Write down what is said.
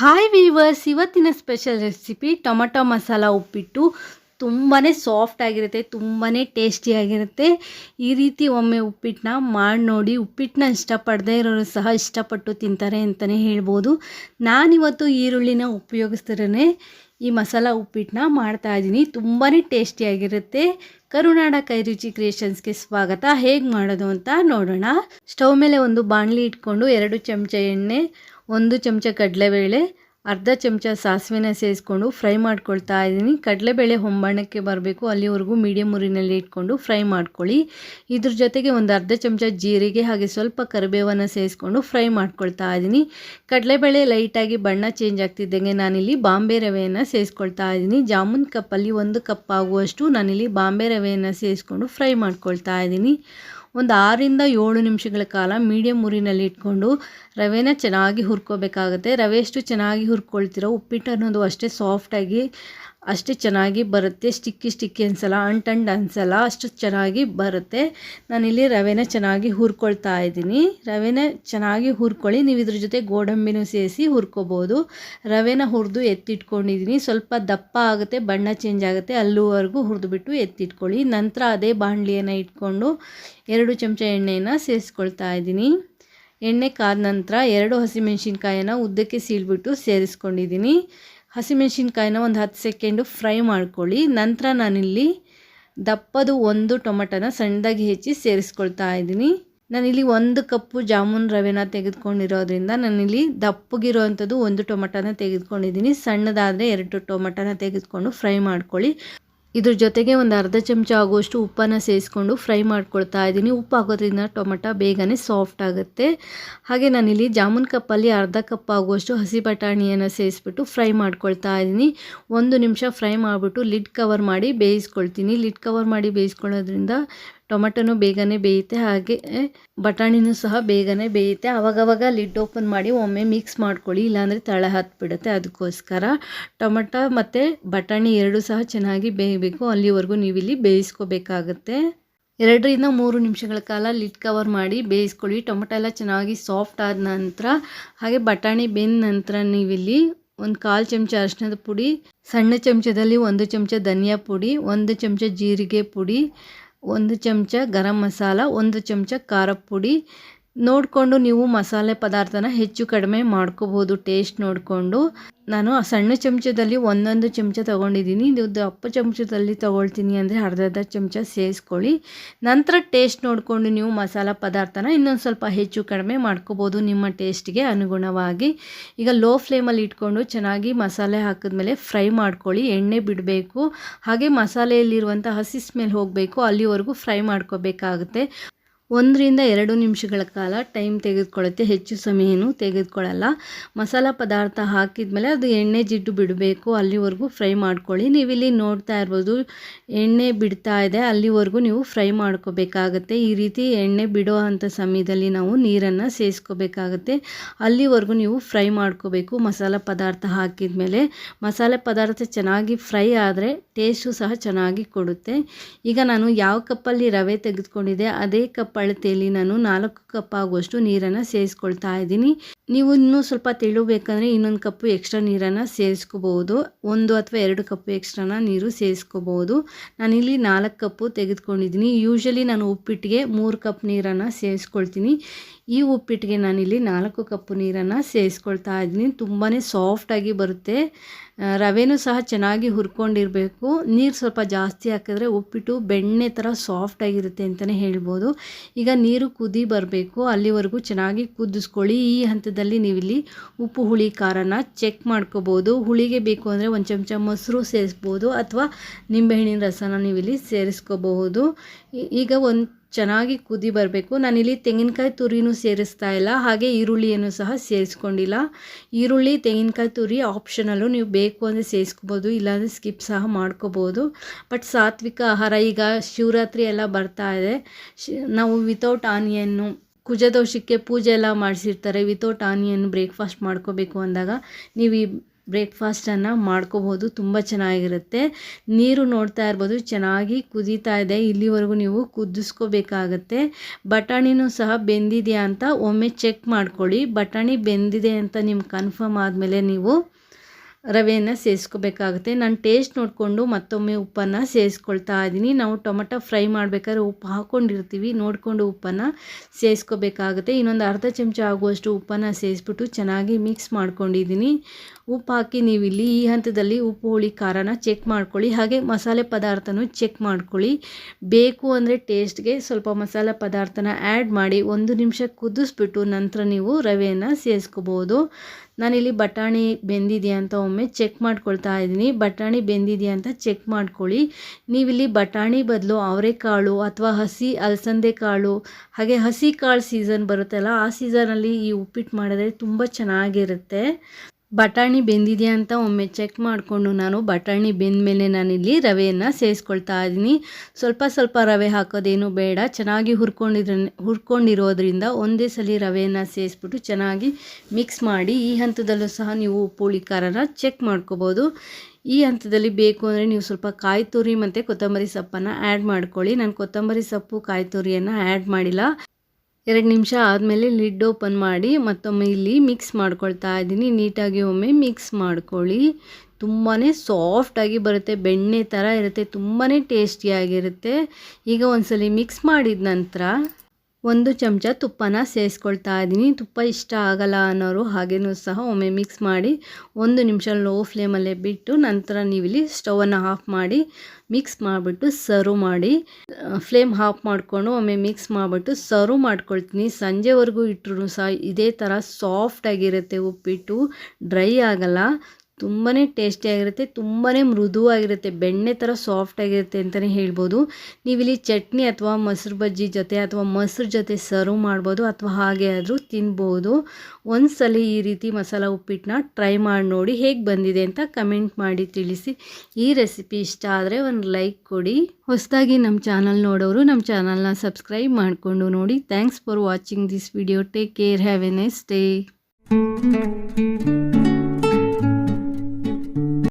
Hi viewers ಇವತ್ತಿನ special recipe tomato masala uppittu ತುಂಬಾ soft ಆಗಿರುತ್ತೆ ತುಂಬಾ ಟೇಸ್ಟಿಯಾಗಿರುತ್ತೆ ಈ ರೀತಿ ಒಮ್ಮೆ ಉಪ್ಪಿಟ್ಟನ್ನ ಮಾಡಿ ನೋಡಿ, ಉಪ್ಪಿಟ್ಟನ್ನ ಇಷ್ಟಪಡದೇ ಇರೋರು ಸಹ ಇಷ್ಟಪಟ್ಟು ತಿಂತಾರೆ ಅಂತಲೇ ಹೇಳ್ಬೋದು. ನಾನಿವತ್ತು ಈರುಳ್ಳಿನ ಉಪಯೋಗಿಸ್ತಿರೇ ಈ ಮಸಾಲ ಉಪ್ಪಿಟ್ಟನ್ನ ಮಾಡ್ತಾಯಿದ್ದೀನಿ ತುಂಬಾ ಟೇಸ್ಟಿಯಾಗಿರುತ್ತೆ ಕರುನಾಡ ಕೈರುಚಿ ಕ್ರಿಯೇಷನ್ಸ್ಗೆ ಸ್ವಾಗತ. ಹೇಗೆ ಮಾಡೋದು ಅಂತ ನೋಡೋಣ. ಸ್ಟವ್ ಮೇಲೆ ಒಂದು ಬಾಣಲಿ ಇಟ್ಕೊಂಡು ಎರಡು ಚಮಚ ಎಣ್ಣೆ, ಒಂದು ಚಮಚ ಕಡಲೆಬೇಳೆ ಅರ್ಧ ಚಮಚ ಸಾಸಿವೆನ ಸೇರಿಸ್ಕೊಂಡು ಫ್ರೈ ಮಾಡ್ಕೊಳ್ತಾ ಇದ್ದೀನಿ. ಕಡಲೆಬೇಳೆ ಹೊಂಬಣ್ಣಕ್ಕೆ ಬರಬೇಕು. ಅಲ್ಲಿವರೆಗೂ ಮೀಡಿಯಮ್ ಉರಿನಲ್ಲಿ ಇಟ್ಕೊಂಡು ಫ್ರೈ ಮಾಡ್ಕೊಳ್ಳಿ. ಇದ್ರ ಜೊತೆಗೆ ಒಂದು ಅರ್ಧ ಚಮಚ ಜೀರಿಗೆ ಹಾಗೆ ಸ್ವಲ್ಪ ಕರಿಬೇವನ್ನು ಸೇರಿಸ್ಕೊಂಡು ಫ್ರೈ ಮಾಡ್ಕೊಳ್ತಾ ಇದ್ದೀನಿ. ಕಡಲೆಬೇಳೆ ಲೈಟಾಗಿ ಬಣ್ಣ ಚೇಂಜ್ ಆಗ್ತಿದ್ದಂಗೆ ನಾನಿಲ್ಲಿ ಬಾಂಬೆ ರವೆಯನ್ನು ಸೇರಿಸ್ಕೊಳ್ತಾ ಇದ್ದೀನಿ. ಜಾಮೂನ್ ಕಪ್ಪಲ್ಲಿ ಒಂದು ಕಪ್ ಆಗುವಷ್ಟು ನಾನಿಲ್ಲಿ ಬಾಂಬೆ ರವೆಯನ್ನು ಸೇರಿಸ್ಕೊಂಡು ಫ್ರೈ ಮಾಡ್ಕೊಳ್ತಾ ಇದ್ದೀನಿ. ಒಂದು ಆರಿಂದ ಏಳು ನಿಮಿಷಗಳ ಕಾಲ ಮೀಡಿಯಮ್ ಉರಿನಲ್ಲಿ ಇಟ್ಕೊಂಡು ರವೆನ ಚೆನ್ನಾಗಿ ಹುರ್ಕೋಬೇಕಾಗುತ್ತೆ. ರವೆ ಎಷ್ಟು ಚೆನ್ನಾಗಿ ಹುರ್ಕೊಳ್ತೀರೋ ಉಪ್ಪಿಟ್ಟು ಅನ್ನೋದು ಅಷ್ಟೇ ಸಾಫ್ಟಾಗಿ ಅಷ್ಟೇ ಚೆನ್ನಾಗಿ ಬರುತ್ತೆ ಸ್ಟಿಕ್ಕಿ ಸ್ಟಿಕ್ಕಿ ಅನ್ಸಲ್ಲ ಅಂಟಂಡ್ ಅನ್ಸಲ್ಲ, ಅಷ್ಟು ಚೆನ್ನಾಗಿ ಬರುತ್ತೆ. ನಾನಿಲ್ಲಿ ರವೆನ ಚೆನ್ನಾಗಿ ಹುರ್ಕೊಳ್ತಾ ಇದ್ದೀನಿ. ರವೆನ ಚೆನ್ನಾಗಿ ಹುರ್ಕೊಳ್ಳಿ, ನೀವು ಇದ್ರ ಜೊತೆ ಗೋಡಂಬಿನೂ ಸೇರಿಸಿ ಹುರ್ಕೋಬೋದು. ರವೆನ ಹುರಿದು ಎತ್ತಿಟ್ಕೊಂಡಿದ್ದೀನಿ ಸ್ವಲ್ಪ ದಪ್ಪ ಆಗುತ್ತೆ, ಬಣ್ಣ ಚೇಂಜ್ ಆಗುತ್ತೆ, ಅಲ್ಲೂವರೆಗೂ ಹುರಿದುಬಿಟ್ಟು ಎತ್ತಿಟ್ಕೊಳ್ಳಿ. ನಂತರ ಅದೇ ಬಾಣಲಿಯನ್ನು ಇಟ್ಕೊಂಡು ಎರಡು ಚಮಚ ಎಣ್ಣೆಯನ್ನು ಸೇರಿಸ್ಕೊಳ್ತಾ ಇದ್ದೀನಿ. ಎಣ್ಣೆ ಕಾದ ನಂತರ ಎರಡು ಹಸಿಮೆಣಸಿನ್ಕಾಯನ್ನು ಉದ್ದಕ್ಕೆ ಸೀಳ್ಬಿಟ್ಟು ಸೇರಿಸ್ಕೊಂಡಿದ್ದೀನಿ ಹಸಿಮೆಣ್ಸಿನ್ಕಾಯಿನ ಒಂದು ಹತ್ತು ಸೆಕೆಂಡು ಫ್ರೈ ಮಾಡ್ಕೊಳ್ಳಿ. ನಂತರ ನಾನಿಲ್ಲಿ ದಪ್ಪದು ಒಂದು ಟೊಮೆಟೊನ ಸಣ್ಣದಾಗಿ ಹೆಚ್ಚಿ ಸೇರಿಸ್ಕೊಳ್ತಾ ಇದ್ದೀನಿ. ನಾನಿಲ್ಲಿ ಒಂದು ಕಪ್ಪು ಜಾಮೂನ್ ರವೆನ ತೆಗೆದುಕೊಂಡಿರೋದ್ರಿಂದ ನಾನಿಲ್ಲಿ ದಪ್ಪಗಿರೋವಂಥದ್ದು ಒಂದು ಟೊಮೆಟೊನ ತೆಗೆದುಕೊಂಡಿದ್ದೀನಿ. ಸಣ್ಣದಾದರೆ ಎರಡು ಟೊಮೆಟೊನ ತೆಗೆದುಕೊಂಡು ಫ್ರೈ ಮಾಡ್ಕೊಳ್ಳಿ. ಇದ್ರ ಜೊತೆಗೆ ಒಂದು ಅರ್ಧ ಚಮಚ ಆಗುವಷ್ಟು ಉಪ್ಪನ್ನು ಸೇರಿಸ್ಕೊಂಡು ಫ್ರೈ ಮಾಡ್ಕೊಳ್ತಾ ಇದ್ದೀನಿ. ಉಪ್ಪು ಹಾಕೋದ್ರಿಂದ ಟೊಮೆಟೊ ಬೇಗನೆ ಸಾಫ್ಟ್ ಆಗುತ್ತೆ. ಹಾಗೆ ನಾನಿಲ್ಲಿ ಜಾಮೂನ್ ಕಪ್ಪಲ್ಲಿ ಅರ್ಧ ಕಪ್ ಆಗುವಷ್ಟು ಹಸಿ ಬಟಾಣಿಯನ್ನು ಸೇರಿಸ್ಬಿಟ್ಟು ಫ್ರೈ ಮಾಡ್ಕೊಳ್ತಾ ಇದ್ದೀನಿ. ಒಂದು ನಿಮಿಷ ಫ್ರೈ ಮಾಡಿಬಿಟ್ಟು ಲಿಡ್ ಕವರ್ ಮಾಡಿ ಬೇಯಿಸ್ಕೊಳ್ತೀನಿ. ಲಿಡ್ ಕವರ್ ಮಾಡಿ ಬೇಯಿಸ್ಕೊಳ್ಳೋದ್ರಿಂದ ಟೊಮೆಟೊನು ಬೇಗನೆ ಬೇಯುತ್ತೆ, ಹಾಗೆ ಬಟಾಣಿನೂ ಸಹ ಬೇಗನೆ ಬೇಯುತ್ತೆ. ಆವಾಗವಾಗ ಲಿಡ್ ಓಪನ್ ಮಾಡಿ ಒಮ್ಮೆ ಮಿಕ್ಸ್ ಮಾಡ್ಕೊಳ್ಳಿ, ಇಲ್ಲಾಂದರೆ ತಳ ಹತ್ಬಿಡುತ್ತೆ. ಅದಕ್ಕೋಸ್ಕರ ಟೊಮೆಟೊ ಮತ್ತು ಬಟಾಣಿ ಎರಡೂ ಸಹ ಚೆನ್ನಾಗಿ ಬೇಯಬೇಕು. ಅಲ್ಲಿವರೆಗೂ ನೀವಿಲ್ಲಿ ಬೇಯಿಸ್ಕೋಬೇಕಾಗತ್ತೆ. ಎರಡರಿಂದ ಮೂರು ನಿಮಿಷಗಳ ಕಾಲ ಲಿಡ್ ಕವರ್ ಮಾಡಿ ಬೇಯಿಸ್ಕೊಳ್ಳಿ. ಟೊಮೆಟೊ ಎಲ್ಲ ಚೆನ್ನಾಗಿ ಸಾಫ್ಟ್ ಆದ ನಂತರ, ಹಾಗೆ ಬಟಾಣಿ ಬೆಂದ ನಂತರ ನೀವಿಲ್ಲಿ ಒಂದು ಕಾಲು ಚಮಚ ಅರಿಶಿನದ ಪುಡಿ, ಸಣ್ಣ ಚಮಚದಲ್ಲಿ ಒಂದು ಚಮಚ ಧನಿಯಾ ಪುಡಿ, ಒಂದು ಚಮಚ ಜೀರಿಗೆ ಪುಡಿ ಒಂದು ಚಮಚ ಗರಂ ಮಸಾಲ ಒಂದು ಚಮಚ ಖಾರ ಪುಡಿ ನೋಡಿಕೊಂಡು ನೀವು ಮಸಾಲೆ ಪದಾರ್ಥನ ಹೆಚ್ಚು ಕಡಿಮೆ ಮಾಡ್ಕೋಬೋದು ಟೇಸ್ಟ್ ನೋಡಿಕೊಂಡು. ನಾನು ಆ ಸಣ್ಣ ಚಮಚದಲ್ಲಿ ಒಂದೊಂದು ಚಮಚ ತೊಗೊಂಡಿದ್ದೀನಿ. ಇದು ದಪ್ಪ ಚಮಚದಲ್ಲಿ ತೊಗೊಳ್ತೀನಿ ಅಂದರೆ ಅರ್ಧ ಅರ್ಧ ಚಮಚ ಸೇರಿಸ್ಕೊಳ್ಳಿ. ನಂತರ ಟೇಸ್ಟ್ ನೋಡಿಕೊಂಡು ನೀವು ಮಸಾಲೆ ಪದಾರ್ಥನ ಇನ್ನೊಂದು ಸ್ವಲ್ಪ ಹೆಚ್ಚು ಕಡಿಮೆ ಮಾಡ್ಕೋಬೋದು ನಿಮ್ಮ ಟೇಸ್ಟ್ಗೆ ಅನುಗುಣವಾಗಿ. ಈಗ ಲೋ ಫ್ಲೇಮಲ್ಲಿ ಇಟ್ಕೊಂಡು ಚೆನ್ನಾಗಿ ಮಸಾಲೆ ಹಾಕಿದ್ಮೇಲೆ ಫ್ರೈ ಮಾಡ್ಕೊಳ್ಳಿ. ಎಣ್ಣೆ ಬಿಡಬೇಕು. ಹಾಗೆ ಮಸಾಲೆಯಲ್ಲಿರುವಂಥ ಹಸಿ ಸ್ಮೆಲ್ ಹೋಗಬೇಕು. ಅಲ್ಲಿವರೆಗೂ ಫ್ರೈ ಮಾಡ್ಕೋಬೇಕಾಗುತ್ತೆ. ಒಂದರಿಂದ ಎರಡು ನಿಮಿಷಗಳ ಕಾಲ ಟೈಮ್ ತೆಗೆದುಕೊಳ್ಳುತ್ತೆ. ಹೆಚ್ಚು ಸಮಯನೂ ತೆಗೆದುಕೊಳ್ಳಲ್ಲ. ಮಸಾಲ ಪದಾರ್ಥ ಹಾಕಿದ್ಮೇಲೆ ಅದು ಎಣ್ಣೆ ಜಿಡ್ಡು ಬಿಡಬೇಕು. ಅಲ್ಲಿವರೆಗೂ ಫ್ರೈ ಮಾಡ್ಕೊಳ್ಳಿ. ನೀವಿಲ್ಲಿ ನೋಡ್ತಾ ಇರ್ಬೋದು, ಎಣ್ಣೆ ಬಿಡ್ತಾ ಇದೆ. ಅಲ್ಲಿವರೆಗೂ ನೀವು ಫ್ರೈ ಮಾಡ್ಕೋಬೇಕಾಗತ್ತೆ. ಈ ರೀತಿ ಎಣ್ಣೆ ಬಿಡೋ ಅಂಥ ಸಮಯದಲ್ಲಿ ನಾವು ನೀರನ್ನು ಸೇರಿಸ್ಕೋಬೇಕಾಗತ್ತೆ ಅಲ್ಲಿವರೆಗೂ ನೀವು ಫ್ರೈ ಮಾಡ್ಕೋಬೇಕು. ಮಸಾಲ ಪದಾರ್ಥ ಹಾಕಿದ ಮೇಲೆ ಮಸಾಲೆ ಪದಾರ್ಥ ಚೆನ್ನಾಗಿ ಫ್ರೈ ಆದರೆ ಟೇಸ್ಟು ಸಹ ಚೆನ್ನಾಗಿ ಕೊಡುತ್ತೆ. ಈಗ ನಾನು ಯಾವ ಕಪ್ಪಲ್ಲಿ ರವೆ ತೆಗೆದುಕೊಂಡಿದ್ದೆ, ಅದೇ ಕಪ್ ಅಳತೆಯಲ್ಲಿ ನಾನು ನಾಲ್ಕು ಕಪ್ ಆಗುವಷ್ಟು ನೀರನ್ನು ಸೇರಿಸ್ಕೊಳ್ತಾ ಇದ್ದೀನಿ. ನೀವು ಇನ್ನೂ ಸ್ವಲ್ಪ ತಿಳುಬೇಕಂದ್ರೆ ಇನ್ನೊಂದು ಕಪ್ಪು ಎಕ್ಸ್ಟ್ರಾ ನೀರನ್ನು ಸೇರಿಸ್ಕೋಬಹುದು. ಒಂದು ಅಥವಾ ಎರಡು ಕಪ್ಪು ಎಕ್ಸ್ಟ್ರಾನ ನೀರು ಸೇರಿಸ್ಕೋಬಹುದು. ನಾನಿಲ್ಲಿ ನಾಲ್ಕು ಕಪ್ಪು ತೆಗೆದುಕೊಂಡಿದ್ದೀನಿ. ಯೂಶಲಿ ನಾನು ಉಪ್ಪಿಟ್ಟಿಗೆ ಮೂರು ಕಪ್ ನೀರನ್ನು ಸೇರಿಸ್ಕೊಳ್ತೀನಿ. ಈ ಉಪ್ಪಿಟ್ಟಿಗೆ ನಾನಿಲ್ಲಿ ನಾಲ್ಕು ಕಪ್ಪು ನೀರನ್ನು ಸೇರಿಸ್ಕೊಳ್ತಾ ಇದ್ದೀನಿ. ತುಂಬಾ ಸಾಫ್ಟಾಗಿ ಬರುತ್ತೆ. ರವೆನೂ ಸಹ ಚೆನ್ನಾಗಿ ಹುರ್ಕೊಂಡಿರಬೇಕು. ನೀರು ಸ್ವಲ್ಪ ಜಾಸ್ತಿ ಹಾಕಿದ್ರೆ ಉಪ್ಪಿಟ್ಟು ಬೆಣ್ಣೆ ಥರ ಸಾಫ್ಟಾಗಿರುತ್ತೆ ಅಂತಲೇ ಹೇಳ್ಬೋದು. ಈಗ ನೀರು ಕುದಿ ಬರಬೇಕು. ಅಲ್ಲಿವರೆಗೂ ಚೆನ್ನಾಗಿ ಕುದಿಸ್ಕೊಳ್ಳಿ. ಈ ಹಂತದಲ್ಲಿ ನೀವಿಲ್ಲಿ ಉಪ್ಪು, ಹುಳಿ, ಖಾರನ ಚೆಕ್ ಮಾಡ್ಕೋಬೋದು. ಹುಳಿಗೆ ಬೇಕು ಅಂದರೆ ಒಂದು ಚಮಚ ಮೊಸರು ಸೇರಿಸ್ಬೋದು ಅಥವಾ ನಿಂಬೆಹಣ್ಣಿನ ರಸನ ನೀವಿಲ್ಲಿ ಸೇರಿಸ್ಕೋಬಹುದು. ಈಗ ಒಂದು ಚೆನ್ನಾಗಿ ಕುದಿ ಬರಬೇಕು. ನಾನಿಲ್ಲಿ ತೆಂಗಿನಕಾಯಿ ತುರಿನೂ ಸೇರಿಸ್ತಾ ಇಲ್ಲ. ಹಾಗೆ ಈರುಳ್ಳಿಯನ್ನು ಸಹ ಸೇರಿಸ್ಕೊಂಡಿಲ್ಲ. ಈರುಳ್ಳಿ, ತೆಂಗಿನಕಾಯಿ ತುರಿ ಆಪ್ಷನಲ್ಲು ನೀವು ಬೇಕು ಅಂದರೆ ಸೇರಿಸ್ಕೋಬೋದು, ಇಲ್ಲಾಂದರೆ ಸ್ಕಿಪ್ ಸಹ ಮಾಡ್ಕೋಬೋದು. ಬಟ್ ಸಾತ್ವಿಕ ಆಹಾರ, ಈಗ ಶಿವರಾತ್ರಿ ಎಲ್ಲ ಬರ್ತಾ ಇದೆ. ನಾವು ವಿತೌಟ್ ಆನಿಯನ್ನು ಕುಜದೋಷಕ್ಕೆ ಪೂಜೆ ಎಲ್ಲ ಮಾಡಿಸಿರ್ತಾರೆ. ವಿತೌಟ್ ಆನಿಯನ್ ಬ್ರೇಕ್ಫಾಸ್ಟ್ ಮಾಡ್ಕೋಬೇಕು ಅಂದಾಗ, ನೀವು ಈ ಬ್ರೇಕ್ಫಾಸ್ಟನ್ನು ಮಾಡ್ಕೋಬೋದು. ತುಂಬ ಚೆನ್ನಾಗಿರುತ್ತೆ. ನೀರು ನೋಡ್ತಾ ಇರ್ಬೋದು. ಚೆನ್ನಾಗಿ ಕುದೀತಾ ಇದೆ. ಇಲ್ಲಿವರೆಗೂ ನೀವು ಕುದಿಸ್ಕೋಬೇಕಾಗತ್ತೆ. ಬಟಾಣಿನೂ ಸಹ ಬೆಂದಿದೆಯಾ ಅಂತ ಒಮ್ಮೆ ಚೆಕ್ ಮಾಡ್ಕೊಳ್ಳಿ. ಬಟಾಣಿ ಬೆಂದಿದೆ ಅಂತ ನಿಮ್ಗೆ ಕನ್ಫರ್ಮ್ ಆದಮೇಲೆ ನೀವು ರವೆಯನ್ನು ಸೇರಿಸ್ಕೋಬೇಕಾಗುತ್ತೆ ನಾನು ಟೇಸ್ಟ್ ನೋಡಿಕೊಂಡು ಮತ್ತೊಮ್ಮೆ ಉಪ್ಪನ್ನು ಸೇರಿಸ್ಕೊಳ್ತಾ ಇದ್ದೀನಿ. ನಾವು ಟೊಮೆಟೊ ಫ್ರೈ ಮಾಡಬೇಕಾದ್ರೆ ಉಪ್ಪು ಹಾಕ್ಕೊಂಡಿರ್ತೀವಿ ನೋಡಿಕೊಂಡು ಉಪ್ಪನ್ನು ಸೇರಿಸ್ಕೋಬೇಕಾಗುತ್ತೆ ಇನ್ನೊಂದು ಅರ್ಧ ಚಮಚ ಆಗುವಷ್ಟು ಉಪ್ಪನ್ನು ಸೇರಿಸ್ಬಿಟ್ಟು ಚೆನ್ನಾಗಿ ಮಿಕ್ಸ್ ಮಾಡ್ಕೊಂಡಿದ್ದೀನಿ. ಉಪ್ಪು ಹಾಕಿ ನೀವು ಇಲ್ಲಿ ಈ ಹಂತದಲ್ಲಿ ಉಪ್ಪು, ಹುಳಿ, ಖಾರನ ಚೆಕ್ ಮಾಡ್ಕೊಳ್ಳಿ. ಹಾಗೆ ಮಸಾಲೆ ಪದಾರ್ಥನೂ ಚೆಕ್ ಮಾಡ್ಕೊಳ್ಳಿ. ಬೇಕು ಅಂದರೆ ಟೇಸ್ಟ್ಗೆ ಸ್ವಲ್ಪ ಮಸಾಲೆ ಪದಾರ್ಥನ ಆ್ಯಡ್ ಮಾಡಿ ಒಂದು ನಿಮಿಷ ಕುದಿಸ್ಬಿಟ್ಟು ನಂತರ ನೀವು ರವೆಯನ್ನು ಸೇರಿಸ್ಕೋಬೋದು ನಾನಿಲ್ಲಿ ಬಟಾಣಿ ಬೆಂದಿದೆಯಾ ಅಂತ ಒಮ್ಮೆ ಚೆಕ್ ಮಾಡ್ಕೊಳ್ತಾ ಇದ್ದೀನಿ. ಬಟಾಣಿ ಬೆಂದಿದೆಯಾ ಅಂತ ಚೆಕ್ ಮಾಡ್ಕೊಳ್ಳಿ. ನೀವಿಲ್ಲಿ ಬಟಾಣಿ ಬದಲು ಅವರೆಕಾಳು ಅಥವಾ ಹಸಿ ಅಲಸಂದೆ ಕಾಳು ಹಾಗೆ ಹಸಿ ಕಾಳು ಸೀಸನ್ ಬರುತ್ತಲ್ಲ, ಆ ಸೀಸನಲ್ಲಿ ಈ ಉಪ್ಪಿಟ್ಟು ಮಾಡಿದ್ರೆ ತುಂಬ ಚೆನ್ನಾಗಿರುತ್ತೆ. ಬಟಾಣಿ ಬೆಂದಿದೆಯಾ ಅಂತ ಒಮ್ಮೆ ಚೆಕ್ ಮಾಡಿಕೊಂಡು ನಾನು ಬಟಾಣಿ ಬೆಂದ ಮೇಲೆ ನಾನಿಲ್ಲಿ ರವೆಯನ್ನು ಸೇರಿಸ್ಕೊಳ್ತಾ ಇದ್ದೀನಿ. ಸ್ವಲ್ಪ ಸ್ವಲ್ಪ ರವೆ ಹಾಕೋದೇನು ಬೇಡ. ಚೆನ್ನಾಗಿ ಹುರ್ಕೊಂಡಿದ್ರ, ಹುರ್ಕೊಂಡಿರೋದ್ರಿಂದ ಒಂದೇ ಸಲ ರವೆಯನ್ನು ಸೇರಿಸ್ಬಿಟ್ಟು ಚೆನ್ನಾಗಿ ಮಿಕ್ಸ್ ಮಾಡಿ ಈ ಹಂತದಲ್ಲೂ ಸಹ ನೀವು ಹುಳಿ ಖಾರನ ಚೆಕ್ ಮಾಡ್ಕೋಬೋದು. ಈ ಹಂತದಲ್ಲಿ ಬೇಕು ಅಂದರೆ ನೀವು ಸ್ವಲ್ಪ ಕಾಯಿ ತುರಿ ಮತ್ತು ಕೊತ್ತಂಬರಿ ಸೊಪ್ಪನ್ನು ಆ್ಯಡ್ ಮಾಡ್ಕೊಳ್ಳಿ. ನಾನು ಕೊತ್ತಂಬರಿ ಸೊಪ್ಪು ಕಾಯಿ ತುರಿಯನ್ನು ಆ್ಯಡ್ ಮಾಡಿಲ್ಲ. ಎರಡು ನಿಮಿಷ ಆದಮೇಲೆ ಲಿಡ್ ಓಪನ್ ಮಾಡಿ ಮತ್ತೊಮ್ಮೆ ಇಲ್ಲಿ ಮಿಕ್ಸ್ ಮಾಡ್ಕೊಳ್ತಾ ಇದ್ದೀನಿ. ನೀಟಾಗಿ ಒಮ್ಮೆ ಮಿಕ್ಸ್ ಮಾಡ್ಕೊಳ್ಳಿ. ತುಂಬಾ ಸಾಫ್ಟಾಗಿ ಬರುತ್ತೆ. ಬೆಣ್ಣೆ ಥರ ಇರುತ್ತೆ. ತುಂಬಾ ಟೇಸ್ಟಿಯಾಗಿರುತ್ತೆ ಈಗ ಒಂದ್ಸಲಿ ಮಿಕ್ಸ್ ಮಾಡಿದ ನಂತರ ಒಂದು ಚಮಚ ತುಪ್ಪನ ಸೇರಿಸ್ಕೊಳ್ತಾ ಇದ್ದೀನಿ. ತುಪ್ಪ ಇಷ್ಟ ಆಗಲ್ಲ ಅನ್ನೋರು ಹಾಗೇನೂ ಸಹ ಒಮ್ಮೆ ಮಿಕ್ಸ್ ಮಾಡಿ ಒಂದು ನಿಮಿಷ ಲೋ ಫ್ಲೇಮಲ್ಲೇ ಬಿಟ್ಟು ನಂತರ ನೀವಿಲ್ಲಿ ಸ್ಟವನ್ನು ಆಫ್ ಮಾಡಿ ಮಿಕ್ಸ್ ಮಾಡಿಬಿಟ್ಟು ಸರ್ವ್ ಮಾಡಿ. ಫ್ಲೇಮ್ ಆಫ್ ಮಾಡಿಕೊಂಡು ಒಮ್ಮೆ ಮಿಕ್ಸ್ ಮಾಡಿಬಿಟ್ಟು ಸರ್ವ್ ಮಾಡ್ಕೊಳ್ತೀನಿ. ಸಂಜೆವರೆಗೂ ಇಟ್ಟರು ಸಹ ಇದೇ ಥರ ಸಾಫ್ಟಾಗಿರುತ್ತೆ ಉಪ್ಪಿಟ್ಟು ಡ್ರೈ ಆಗಲ್ಲ. ತುಂಬಾ ಟೇಸ್ಟಿಯಾಗಿರುತ್ತೆ ತುಂಬಾ ಮೃದುವಾಗಿರುತ್ತೆ, ಬೆಣ್ಣೆ ಥರ ಸಾಫ್ಟಾಗಿರುತ್ತೆ ಅಂತಲೇ ಹೇಳ್ಬೋದು. ನೀವಿಲ್ಲಿ ಚಟ್ನಿ ಅಥವಾ ಮೊಸರು ಬಜ್ಜಿ ಜೊತೆ ಅಥವಾ ಮೊಸರು ಜೊತೆ ಸರ್ವ್ ಮಾಡ್ಬೋದು ಅಥವಾ ಹಾಗೆ ಆದರೂ ತಿನ್ಬೋದು. ಒಂದ್ಸಲ ಈ ರೀತಿ ಮಸಾಲ ಉಪ್ಪಿಟ್ಟನ್ನ ಟ್ರೈ ಮಾಡಿ ನೋಡಿ ಹೇಗೆ ಬಂದಿದೆ ಅಂತ ಕಮೆಂಟ್ ಮಾಡಿ ತಿಳಿಸಿ. ಈ ರೆಸಿಪಿ ಇಷ್ಟ ಆದರೆ ಒಂದು ಲೈಕ್ ಕೊಡಿ. ಹೊಸದಾಗಿ ನಮ್ಮ ಚಾನಲ್ ನೋಡೋರು ನಮ್ಮ ಚಾನಲ್ನ ಸಬ್ಸ್ಕ್ರೈಬ್ ಮಾಡಿಕೊಂಡು ನೋಡಿ. Thanks for watching this video take care have a nice day